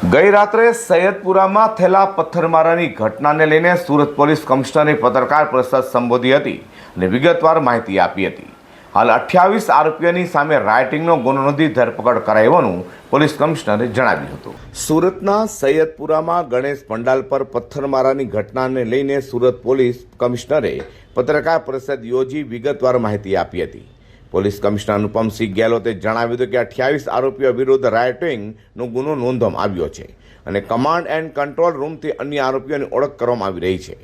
ગઈ રાત્રે સૈયદપુરામાં થયેલા પથ્થરમારાની ઘટનાને લઈને સુરત પોલીસ કમિશનરે પત્રકાર પરિષદ સંબોધી હતી અને વિગતવાર માહિતી આપી હતી. હાલ અઠ્યાવીસ આરોપીઓની સામે રાઇટિંગનો ગુનો નોંધી ધરપકડ કરાઈ હોવાનું પોલીસ કમિશનરે જણાવ્યું હતું. સુરતના સૈયદપુરામાં ગણેશ પંડાલ પર પથ્થરમારાની ઘટનાને લઈને સુરત પોલીસ કમિશનરે પત્રકાર પરિષદ યોજી વિગતવાર માહિતી આપી હતી. પોલીસ કમિશનર અનુપમસિંહ ગેહલોતે જણાવ્યું હતું કે અઠ્યાવીસ આરોપીઓ વિરુદ્ધ રાયટિંગનો ગુનો નોંધવામાં આવ્યો છે અને કમાન્ડ એન્ડ કંટ્રોલ રૂમથી અન્ય આરોપીઓની ઓળખ કરવામાં આવી રહી છે.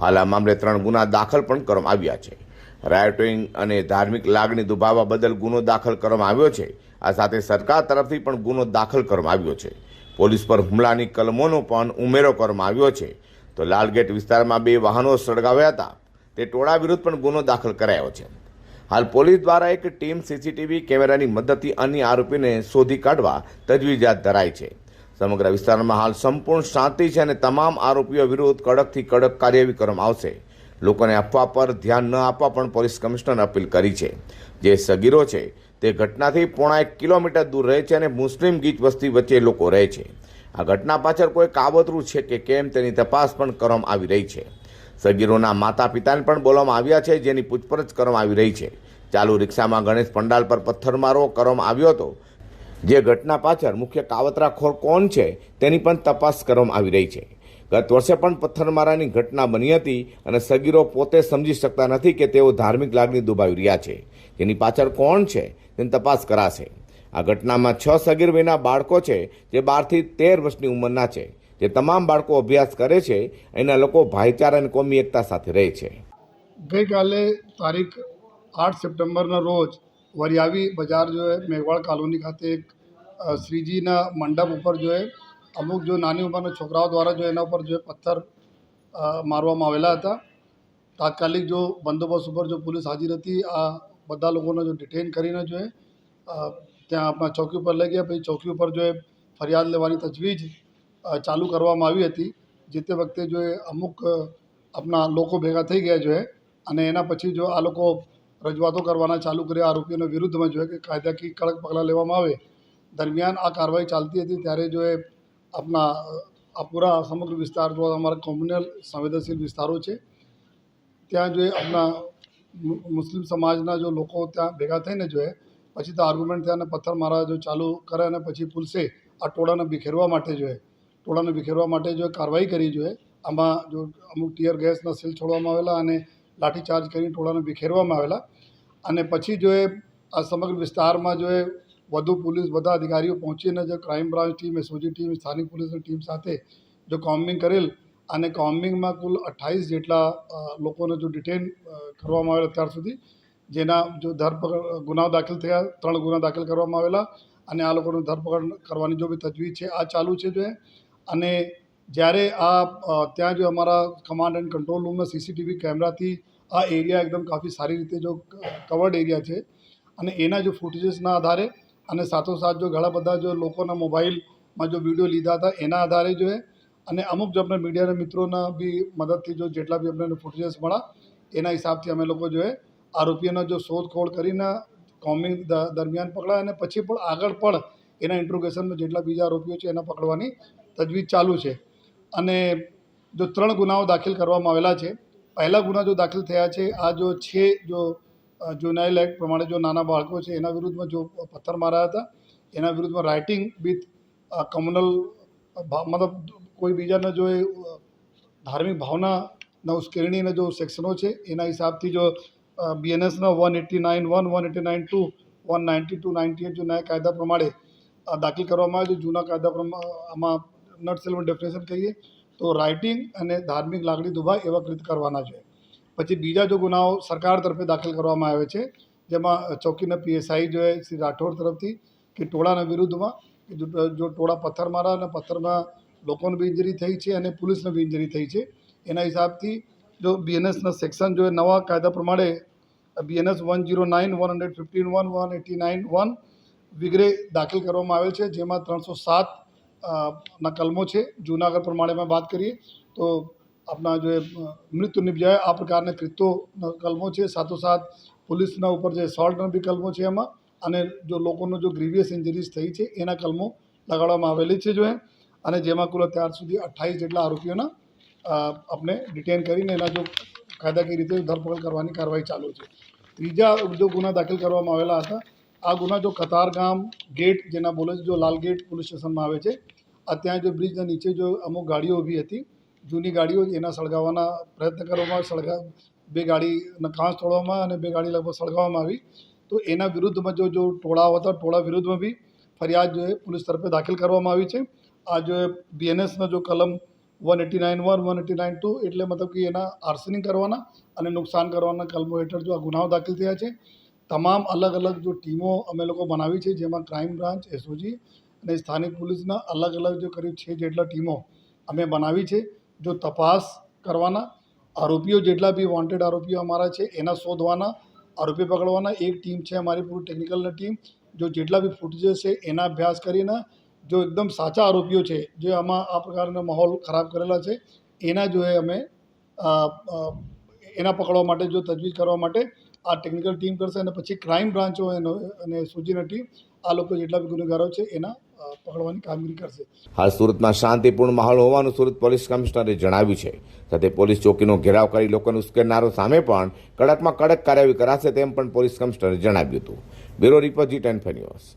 હાલ આ મામલે ત્રણ ગુના દાખલ પણ કરવામાં આવ્યા છે. રાયોટિંગ અને ધાર્મિક લાગણી દુભાવવા બદલ ગુનો દાખલ કરવામાં આવ્યો છે. આ સાથે સરકાર તરફથી પણ ગુનો દાખલ કરવામાં આવ્યો છે. પોલીસ પર હુમલાની કલમોનો પણ ઉમેરો કરવામાં આવ્યો છે. તો લાલગેટ વિસ્તારમાં બે વાહનો સળગાવ્યા હતા. તે ટોળા વિરુદ્ધ પણ ગુનો દાખલ કરાયો છે. હાલ પોલીસ દ્વારા એક ટીમ સીસીટીવી કેમેરાની મદદથી અન્ય આરોપીને શોધી કાઢવા તજવીજ હાથ ધરાઈ છે. સમગ્ર વિસ્તારમાં હાલ સંપૂર્ણ શાંતિ છે અને તમામ આરોપીઓ વિરુદ્ધ કડકથી કડક કાર્યવાહી કરવામાં આવશે. લોકોને અફવા પર ધ્યાન ન આપવા પણ પોલીસ કમિશનર અપીલ કરી છે. જે સગીરો છે, તે ઘટનાથી પોણા એક કિલોમીટર દૂર રહે છે અને મુસ્લિમ ગીચ વસ્તી વચ્ચે લોકો રહે છે. આ ઘટના પાછળ કોઈ કાવતરું છે કે કેમ તેની તપાસ પણ કરવામાં આવી રહી છે. સગીરોના માતા પિતાને પણ બોલાવવામાં આવ્યા છે, જેની પૂછપરછ કરવામાં આવી રહી છે. ચાલુ રિક્ષામાં ગણેશ પંડાલ પર પથ્થરમારો કરવામાં આવ્યો હતો. જે ઘટના પાછળ મુખ્ય કાવતરાખોર કોણ છે, તેની પણ તપાસ કરવામાં આવી રહી છે. ગત વર્ષે પણ પથ્થરમારાની ઘટના બની હતી અને સગીરો પોતે સમજી શકતા નથી કે તેઓ ધાર્મિક લાગણી દુભાવી રહ્યા છે. જેની પાછળ કોણ છે, તેની તપાસ કરાશે. આ ઘટનામાં છ સગીર વયના બાળકો છે, જે બારથી તેર વર્ષની ઉંમરના છે. જે તમામ બાળકો અભ્યાસ કરે છે, એના લોકો ભાઈચારા અને કોમી એકતા સાથે રહે છે. ગઈકાલે તારીખ આઠ સપ્ટેમ્બરના રોજ વરિયાવી બજાર જો મેઘવાળ કોલોની ખાતે એક શ્રીજીના મંડપ ઉપર જો અમુક જો નાની ઉંમરના છોકરાઓ દ્વારા જો એના ઉપર જો પથ્થર મારવામાં આવેલા હતા. તાત્કાલિક જો બંદોબસ્ત ઉપર જો પોલીસ હાજર હતી, આ બધા લોકોને જો ડિટેન કરીને જો ત્યાં આપણા ચોકી ઉપર લઈ ગયા. પછી ચોકી ઉપર જો ફરિયાદ લેવાની તજવીજ ચાલુ કરવામાં આવી હતી. જે તે વખતે જો એ અમુક આપણા લોકો ભેગા થઈ ગયા જો અને એના પછી જો આ લોકો રજૂઆતો કરવાના ચાલુ કર્યા આરોપીઓના વિરુદ્ધમાં જો કે કાયદાકીય કડક પગલાં લેવામાં આવે, દરમિયાન આ કાર્યવાહી ચાલતી હતી ત્યારે જો એ આપણા આ પૂરા સમગ્ર વિસ્તાર જો અમારા કોમ્યુનલ સંવેદનશીલ વિસ્તારો છે, ત્યાં જો એ આપણા મુસ્લિમ સમાજના જો લોકો ત્યાં ભેગા થઈને જો પછી તો આર્ગ્યુમેન્ટ થયા અને પથ્થર મારા જો ચાલુ કરે અને પછી પુલસે આ ટોળાને બિખેરવા માટે જો એ ટોળાને વિખેરવા માટે જો કાર્યવાહી કરી જોઈએ, આમાં જો અમુક ટીયર ગેસના સીલ છોડવામાં આવેલા અને લાઠીચાર્જ કરીને ટોળાને વિખેરવામાં આવેલા અને પછી જો એ આ સમગ્ર વિસ્તારમાં જો એ વધુ પોલીસ, બધા અધિકારીઓ પહોંચીને જો crime branch team, SOG team, સ્થાનિક પોલીસની ટીમ સાથે જો કોમ્બિંગ કરેલ અને કોમ્બિંગમાં કુલ અઠ્ઠાવીસ જેટલા લોકોને જો ડિટેન કરવામાં આવેલા અત્યાર સુધી જેના જો ધરપકડ, ગુનાઓ દાખલ થયા, ત્રણ ગુના દાખલ કરવામાં આવેલા અને આ લોકોની ધરપકડ કરવાની જો બી તજવીજ છે, આ ચાલુ છે જો અને જ્યારે આ ત્યાં જો અમારા કમાન્ડ એન્ડ કંટ્રોલ રૂમના સીસીટીવી કેમેરાથી આ એરિયા એકદમ કાફી સારી રીતે જો કવર્ડ એરિયા છે. અને એના જો ફૂટેજીસના આધારે અને સાથોસાથ જો ઘણા બધા જો લોકોના મોબાઈલમાં જો વીડિયો લીધા હતા, એના આધારે જો અને અમુક જો આપણે મીડિયાના મિત્રોના બી મદદથી જો જેટલા બી અમને ફૂટેજીસ મળ્યા, એના હિસાબથી અમે લોકો જો આરોપીઓના જો શોધખોળ કરીને કોમિંગ દરમિયાન પકડાય અને પછી પણ આગળ પણ એના ઇન્ટ્રોગેશનમાં જેટલા બીજા આરોપીઓ છે એના પકડવાની તજવીજ ચાલુ છે. અને જો ત્રણ ગુનાઓ દાખલ કરવામાં આવેલા છે. પહેલા ગુના જો દાખલ થયા છે, આ જો છે, જો જુનાઇલ એક્ટ પ્રમાણે જો નાના બાળકો છે, એના વિરુદ્ધમાં જો પથ્થર માર્યા હતા, એના વિરુદ્ધમાં રાઇટિંગ વિથ કમ્યુનલ મતલબ કોઈ બીજાને જો એ ધાર્મિક ભાવનાના ઉશ્કેરણીના જો સેક્શનો છે, એના હિસાબથી જો બીએનએસના one eighty nine one one eighty nine two one ninety two ninety eight જો નયા કાયદા પ્રમાણે દાખલ કરવામાં આવે છે, જૂના કાયદા પ્રમાણે આમાં નટ સેલમાં ડેફિનેશન કહીએ તો રાઇટિંગ અને ધાર્મિક લાગણી દુભાય એવા કૃત કરવાના છે. પછી બીજા જો ગુનાઓ સરકાર તરફે દાખલ કરવામાં આવે છે, જેમાં ચોકીના પીએસઆઈ જો શ્રી રાઠોડ તરફથી કે ટોળાના વિરુદ્ધમાં જો ટોળા પથ્થર મારા અને પથ્થરમાં લોકોને બી ઇન્જરી થઈ છે અને પોલીસને બી ઇન્જરી થઈ છે, એના હિસાબથી જો બીએનએસના સેક્શન જો નવા કાયદા પ્રમાણે BNS one zero nine one hundred fifteen one one eighty nine one વગેરે દાખલ કરવામાં આવેલ છે, જેમાં ત્રણસો સાત ના કલમો છે. જૂનાગઢ પ્રમાણેમાં વાત કરીએ તો આપણા જે મૃત્યુ નિપજાય આ પ્રકારના કૃત્યો કલમો છે. સાથોસાથ પોલીસના ઉપર જે સોલ્ટના બી કલમો છે એમાં અને જો લોકોનો જો ગ્રીવિયસ ઇન્જરીઝ થઈ છે એના કલમો લગાડવામાં આવેલી છે જો અને જેમાં કુલ અત્યાર સુધી અઠ્ઠાવીસ જેટલા આરોપીઓના આપણે ડિટેન કરીને એના જો કાયદાકીય રીતે ધરપકડ કરવાની કાર્યવાહી ચાલુ છે. ત્રીજા જો ગુના દાખલ કરવામાં આવેલા હતા. આ ગુના જો કતારગામ ગેટ જેના બોલે છે, જો લાલ ગેટ પોલીસ સ્ટેશનમાં આવે છે આ ત્યાં જો બ્રિજના નીચે જો અમુક ગાડીઓ ઊભી હતી, જૂની ગાડીઓ એના સળગાવવાના પ્રયત્ન કરવામાં સળગા, બે ગાડીના કાંસ તોડવામાં અને બે ગાડી લગભગ સળગાવવામાં આવી, તો એના વિરુદ્ધમાં જો જો ટોળાઓ હતા, ટોળા વિરુદ્ધમાં બી ફરિયાદ જો પોલીસ તરફે દાખલ કરવામાં આવી છે. આ જો બીએનએસનો જો કલમ one eighty nine one one eighty nine two એટલે મતલબ કે એના આર્સનિંગ કરવાના અને નુકસાન કરવાના કલમો હેઠળ જો આ ગુનાઓ દાખલ થયા છે. તમામ અલગ અલગ જો ટીમો અમે લોકો બનાવી છે, જેમાં ક્રાઇમ બ્રાન્ચ, એસઓજી અને સ્થાનિક પોલીસના અલગ અલગ જો કરીબ છે જેટલા ટીમો અમે બનાવી છે, જો તપાસ કરવાના, આરોપીઓ જેટલા બી વોન્ટેડ આરોપીઓ અમારા છે, એના શોધવાના, આરોપી પકડવાના, એક ટીમ છે અમારી પૂરી ટેકનિકલની ટીમ જો જેટલા બી ફૂટેજ છે એના અભ્યાસ કરીને, જો એકદમ સાચા આરોપીઓ છે, જે આમાં આ પ્રકારના માહોલ ખરાબ કરેલા છે, એના જો અમે એના પકડવા માટે, જો તજવીજ કરવા માટે આ ટેકનિકલ ટીમ કરશે અને પછી ક્રાઇમ બ્રાન્ચો એનો અને સુજીના ટીમ આ લોકો જેટલા બી ગુનેગારો છે, એના પકડવાની કામગીરી કરશે. હાલ સુરતમાં શાંતિપૂર્ણ માહોલ હોવાનું સુરત પોલીસ કમિશનરે જણાવ્યું છે. સાથે પોલીસ ચોકીનો ઘેરાવ કરી લોકોને ઉશ્કેરનારો સામે પણ કડકમાં કડક કાર્યવાહી કરાશે તેમ પણ પોલીસ કમિશનરે જણાવ્યું હતું. Bureau report G ten news.